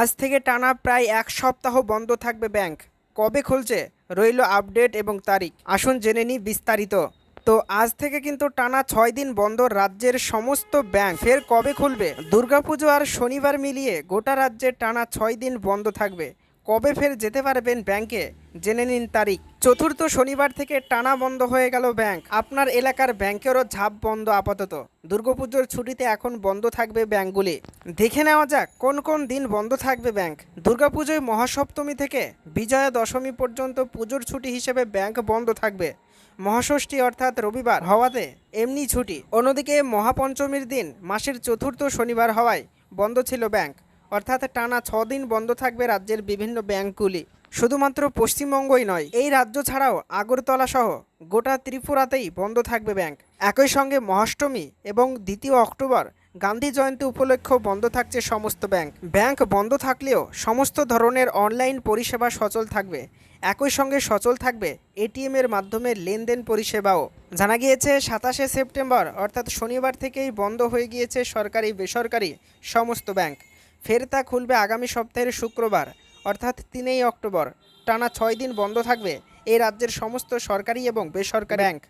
আজ থেকে টানা প্রায় এক সপ্তাহ বন্ধ থাকবে ব্যাংক। কবে খুলছে? রইল আপডেট এবং তারিখ। আসুন জেনে নিই বিস্তারিত। তো আজ থেকে কিন্তু টানা ছয় দিন বন্ধ রাজ্যের সমস্ত ব্যাংক। ফের কবে খুলবে? দুর্গাপুজো আর শনিবার মিলিয়ে গোটা রাজ্যে টানা ছয় দিন বন্ধ থাকবে। কবে ফের যেতে পারবেন ব্যাংকে? জেনে নিন তারিখ। চতুর্থ শনিবার থেকে টানা বন্ধ হয়ে গেল ব্যাংক। আপনার এলাকার ব্যাংকেরও ঝাঁপ বন্ধ আপাতত। দুর্গাপুজোর ছুটিতে এখন বন্ধ থাকবে ব্যাংকগুলি। দেখে নেওয়া যাক, কোন কোন দিন বন্ধ থাকবে ব্যাংক। দুর্গাপুজোয় মহাসপ্তমী থেকে বিজয়া দশমী পর্যন্ত পুজোর ছুটি হিসেবে ব্যাংক বন্ধ থাকবে। মহাষষ্ঠী অর্থাৎ রবিবার হওয়াতে এমনি ছুটি। অন্যদিকে মহাপঞ্চমীর দিন, মাসের চতুর্থ শনিবার হওয়ায় বন্ধ ছিল ব্যাংক। অর্থাৎ টানা ছ দিন বন্ধ থাকবে রাজ্যের বিভিন্ন ব্যাংকগুলি। শুধুমাত্র পশ্চিমবঙ্গই নয়, এই রাজ্য ছাড়াও আগরতলা সহ গোটা ত্রিপুরাতেই বন্ধ থাকবে ব্যাংক। একই সঙ্গে মহাষ্টমী এবং দ্বিতীয় অক্টোবর গান্ধী জয়ন্তী উপলক্ষেও বন্ধ থাকছে সমস্ত ব্যাংক। ব্যাংক বন্ধ থাকলেও সমস্ত ধরনের অনলাইন পরিষেবা সচল থাকবে। একই সঙ্গে সচল থাকবে এটিএম এর মাধ্যমে লেনদেন পরিষেবাও। জানা গিয়েছে, সাতাশে সেপ্টেম্বর অর্থাৎ শনিবার থেকেই বন্ধ হয়ে গিয়েছে সরকারি বেসরকারি সমস্ত ব্যাংক। ফের তা খুলবে আগামী সপ্তাহের শুক্রবার, অর্থাৎ তিনই অক্টোবর। টানা ছয় দিন বন্ধ থাকবে। এই রাজ্যের সমস্ত সরকারি এবং বেসরকারি ব্যাংক।